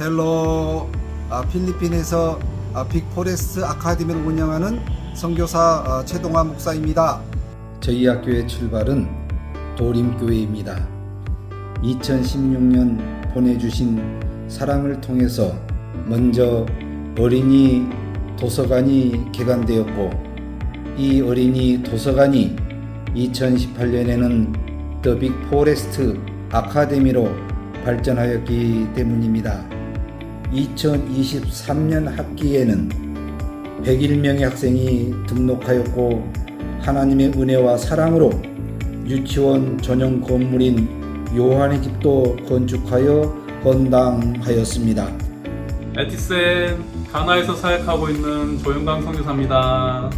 헬로 아, 필리핀에서 아, 빅포레스트 아카데미를 운영하는 선교사 아, 최동화 목사입니다. 저희 학교의 출발은 도림교회입니다. 2016년 보내주신 사랑을 통해서 먼저 어린이 도서관이 개관되었고 이 어린이 도서관이 2018년에는 더 빅 포레스트 아카데미로 발전하였기 때문입니다. 2023년 학기에는 101명의 학생이 등록하였고 하나님의 은혜와 사랑으로 유치원 전용 건물인 요한의 집도 건축하여 건당하였습니다. 에티센 가나에서 사역하고 있는 조영강 선교사입니다.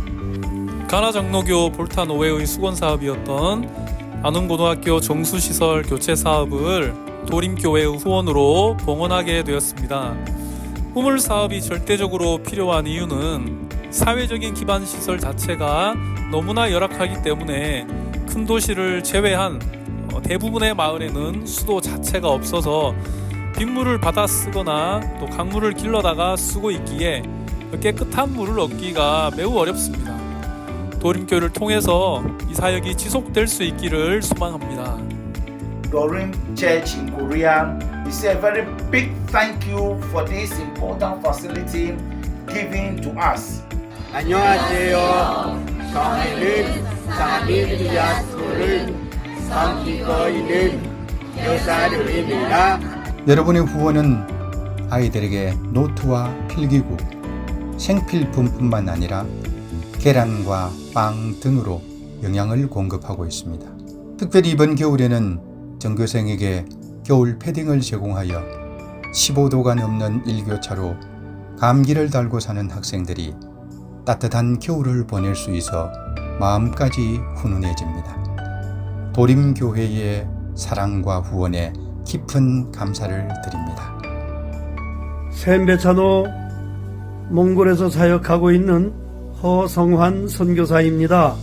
가나 장로교 볼탄 5회의 수건 사업이었던 안흥고등학교 정수시설 교체 사업을 도림교회의 후원으로 봉헌하게 되었습니다. 우물 사업이 절대적으로 필요한 이유는 사회적인 기반 시설 자체가 너무나 열악하기 때문에 큰 도시를 제외한 어, 대부분의 마을에는 수도 자체가 없어서 빗물을 받아 쓰거나 또 강물을 길러다가 쓰고 있기에 깨끗한 물을 얻기가 매우 어렵습니다. 도림교를 통해서 이 사역이 지속될 수 있기를 소망합니다. Dorim Church in Korea. We say a very big thank you for this important facility given to us. 안녕하세요. 저는 사비리아스를 섬기고 있는 교사들입니다. 여러분의 후원은 아이들에게 노트와 필기구, 생필품뿐만 아니라 계란과 빵 등으로 영양을 공급하고 있습니다. 특별히 이번 겨울에는 전교생에게 겨울 패딩을 제공하여 15도가 넘는 일교차로 감기를 달고 사는 학생들이 따뜻한 겨울을 보낼 수 있어 마음까지 훈훈해집니다. 도림교회의 사랑과 후원에 깊은 감사를 드립니다. 샘베차노 몽골에서 사역하고 있는 허성환 선교사입니다.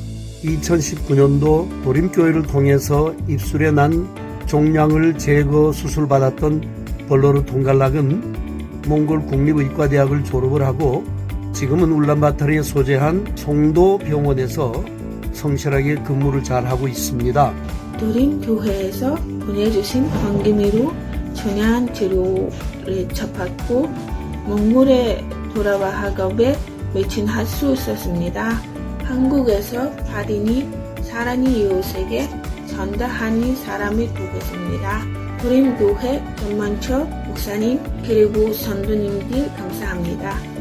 2019년도 도림교회를 통해서 입술에 난 종양을 제거 수술받았던 벌로르 통갈락은 몽골 국립의과대학을 졸업을 하고 지금은 울란바토르에 소재한 송도 병원에서 성실하게 근무를 잘 하고 있습니다. 도림 교회에서 보내주신 황금이로 전향 치료를 접했고 몽골에 돌아와 학업에 매진할 수 있었습니다. 한국에서 받으니 사랑이 이웃에게 전달하는 사람이 되겠습니다. 도림교회 전만철 목사님 그리고 선도님들 감사합니다.